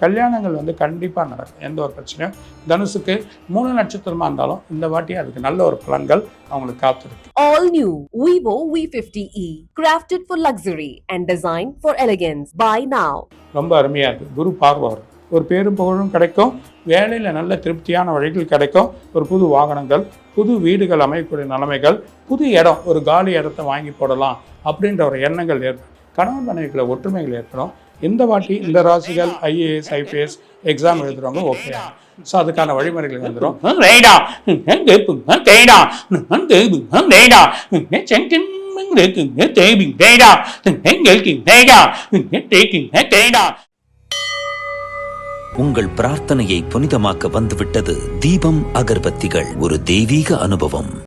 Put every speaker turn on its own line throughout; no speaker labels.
கல்யாணங்கள் வந்து கண்டிப்பாக நடக்கும். எந்த ஒரு பிரச்சனையும். தனுசுக்கு மூணு நட்சத்திரமாக இருந்தாலும் இந்த வாட்டி அதுக்கு நல்ல ஒரு பலன்கள் அவங்களுக்கு காத்திருக்கு.
All new Vivo V50e, crafted for luxury and designed for elegance. Buy now.
ரொம்ப அருமையாக இருக்குது குரு பார்வை வரும். ஒரு பேரும் புகழும் கிடைக்கும். வேலையில் நல்ல திருப்தியான வழிகள் கிடைக்கும். ஒரு புது வாகனங்கள் புது வீடுகள் அமையக்கூடிய நிலைமைகள் புது இடம் ஒரு காலி இடத்த வாங்கி போடலாம் அப்படின்ற ஒரு எண்ணங்கள் ஏற்படும். கணவன் மனைவிக்குள்ள ஒற்றுமைகள் ஏற்படும். இந்த வாட்டி இந்த ராசிகள் ஐஏஎஸ் ஐபிஎஸ் எக்ஸாம் எழுதுறவங்க ஓகே ஸோ அதுக்கான வழிமுறைகள் வந்துடும் ரேடா. தேடா. ரேடா. தேபிங் தேடா தேடா தேடா.
உங்கள் பிரார்த்தனையை புனிதமாக்க வந்துவிட்டது தீபம் அகர்பத்திகள் ஒரு தெய்வீக அனுபவம்.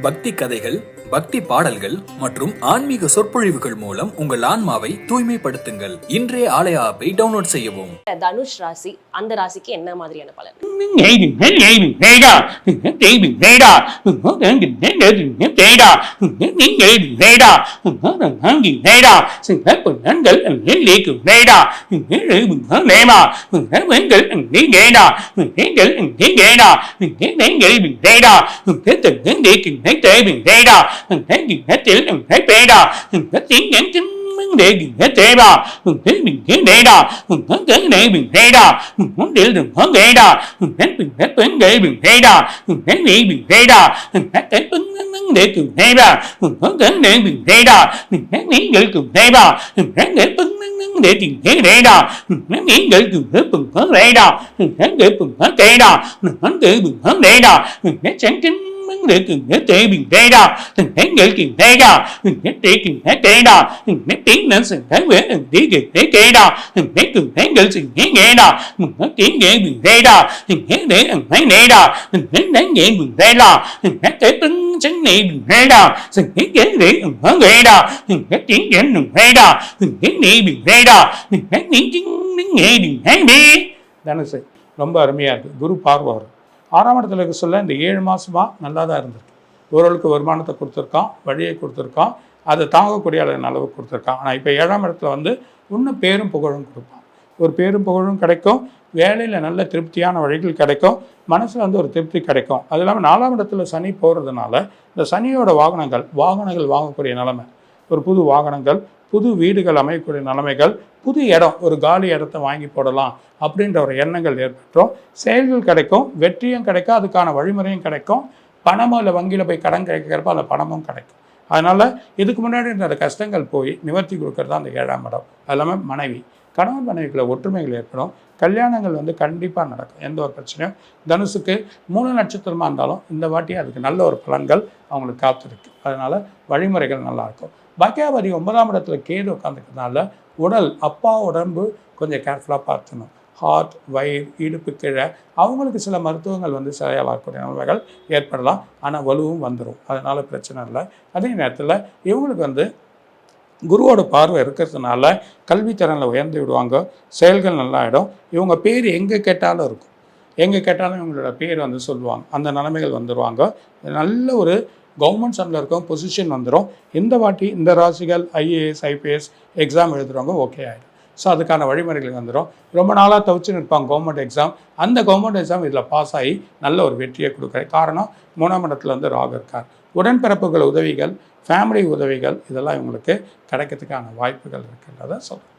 பக்தி கதைகள் பக்தி பாடல்கள் மற்றும் ஆன்மீக சொற்பொழிவுகள் மூலம் உங்கள் ஆன்மாவை தூய்மைப்படுத்துங்கள் இன்றைய ஆலய ஆப்பை டவுன்லோட் செய்யவும்
தனுஷ் ராசி அந்த ராசிக்கு என்ன மாதிரியான பலன்
thấy tệ mình thấy đó mình thấy mình thấy chữ mình thấy tệ đò mình thấy tiếng nhãn chứng vấn đề mình thấy tệ đò mình thấy mình thấy đệ đò mình thấy tưởng đệ mình thấy đò mình muốn địa đừng hướng đệ đó mình thấy mình thấy tưởng đệ mình thấy đò mình thấy vị mình thấy đò mình thấy tưởng ứng vấn đề cùng thấy đó mình thấy tưởng đệ mình thấy đò mình thấy nghĩ người cùng thấy đò mình thấy nghĩ ứng để tiền thế để đó hắn để để từng thế từng hắn để đó hắn để từng hắn để đó hắn để từng hắn để đó hắn sáng chính hắn để từng thế để bình thế đó hắn để tiền thế đó hắn để tiền thế để đó hắn tiếng nên sự thế về hắn để tiền thế thế đó hắn để từng thế để sự thế nghe đó mình hắn tiếng để bình thế đó hắn để hắn để đó hắn để để bình thế đó hắn để tính tiếng chính nghệ bình thế đi தனுசு ரொம்ப அருமையாக இருக்குது குரு பார்வை ஆறாம் இடத்துல இருக்க சொல்ல இந்த ஏழு மாதமாக நல்லா தான் இருந்திருக்கு. ஓரளவுக்கு வருமானத்தை கொடுத்துருக்கான் வழியை கொடுத்துருக்கான் அதை தாங்கக்கூடிய அளவு அளவு கொடுத்துருக்கான். ஆனால் இப்போ ஏழாம் இடத்துல வந்து இன்னும் பேரும் புகழும் கொடுப்பான். ஒரு பேரும் புகழும் கிடைக்கும் வேலையில் நல்ல திருப்தியான வழிகள் கிடைக்கும். மனசில் வந்து ஒரு திருப்தி கிடைக்கும். அது இல்லாமல் நாலாம் இடத்துல சனி போகிறதுனால இந்த சனியோட வாகனங்கள் வாகனங்கள் வாங்கக்கூடிய நிலைமை. ஒரு புது வாகனங்கள் புது வீடுகள் அமையக்கூடிய நிலைமைகள் புது இடம் ஒரு காலி இடத்த வாங்கி போடலாம் அப்படின்ற ஒரு எண்ணங்கள் ஏற்பட்டோம் செயல்கள் கிடைக்கும் வெற்றியும் கிடைக்கும் அதுக்கான வழிமுறையும் கிடைக்கும். பணமும் இல்லை வங்கியில் போய் கடன் கிடைக்கிறப்ப அந்த பணமும் கிடைக்கும். அதனால் இதுக்கு முன்னாடி இருந்த கஷ்டங்கள் போய் நிவர்த்தி கொடுக்கறது தான் அந்த ஏழாம் இடம். அது இல்லாமல் மனைவி. கணவன் மனைவிக்குள்ள ஒற்றுமைகள் ஏற்படும். கல்யாணங்கள் வந்து கண்டிப்பாக நடக்கும். எந்த ஒரு பிரச்சனையும். தனுசுக்கு மூணு நட்சத்திரமாக இருந்தாலும் இந்த வாட்டி அதுக்கு நல்ல ஒரு பலன்கள் அவங்களுக்கு காத்திருக்கு. அதனால் வழிமுறைகள் நல்லாயிருக்கும் பாக்கியாவதி ஒன்பதாம் இடத்துல கேது உட்காந்துக்கிறதுனால உடல் அப்பா உடம்பு கொஞ்சம் கேர்ஃபுல்லாக பார்த்துக்கணும். ஹார்ட் வயிறு இடுப்பு கீழே. அவங்களுக்கு சில மருத்துவங்கள் வந்து சரியாகக்கூடிய நிலைமைகள் ஏற்படலாம். ஆனால் வலுவும் வந்துடும் அதனால் பிரச்சனை இல்லை. அதே நேரத்தில் இவங்களுக்கு வந்து குருவோட பார்வை இருக்கிறதுனால கல்வித்திறனில் உயர்ந்து விடுவாங்க செயல்கள் நல்லாயிடும். இவங்க பேர் எங்கே கேட்டாலும் இருக்கும். எங்கே கேட்டாலும் இவங்களோட பேர் வந்து சொல்லுவாங்க. அந்த நிலைமைகள் வந்துடுவாங்க நல்ல ஒரு கவர்மெண்ட் சண்டில் இருக்கும் பொசிஷன் வந்துடும் இந்த வாட்டி இந்த ராசிகள் ஐஏஎஸ் ஐபிஎஸ் எக்ஸாம் எழுதுறவங்க ஓகே ஆகிடும் ஸோ அதுக்கான வழிமுறைகள் வந்துடும் ரொம்ப நாளாக தவிச்சு நிற்பாங்க கவர்மெண்ட் எக்ஸாம் அந்த கவர்மெண்ட் எக்ஸாம் இதில் பாஸ் ஆகி நல்ல ஒரு வெற்றியை கொடுக்குற காரணம் மூணாம் இடத்துல வந்து ராகு இருக்கார். உடன்பிறப்புகள் உதவிகள் ஃபேமிலி உதவிகள் இதெல்லாம் இவங்களுக்கு கிடைக்கிறதுக்கான வாய்ப்புகள் இருக்குன்றதை சொல்கிறேன்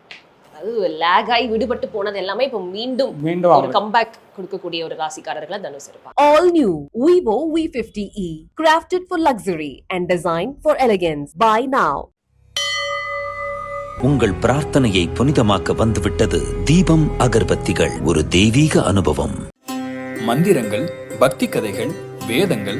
அது லேக் ஆகி விடுபட்டு போனது எல்லாமே இப்போ மீண்டும்
மீண்டும்
ஒரு கம்பேக் கொடுக்கக்கூடிய ஒரு ராசிக்காரர்களா தனுஷ் இருப்பாங்க
All new Vivo V50e, crafted for luxury and designed for elegance. Buy now.
உங்கள் பிரார்த்தனையை புனிதமாக்க வந்துவிட்டது தீபம் அகர்பத்திகள் ஒரு தெய்வீக அனுபவம்
மந்திரங்கள் பக்தி கதைகள் வேதங்கள்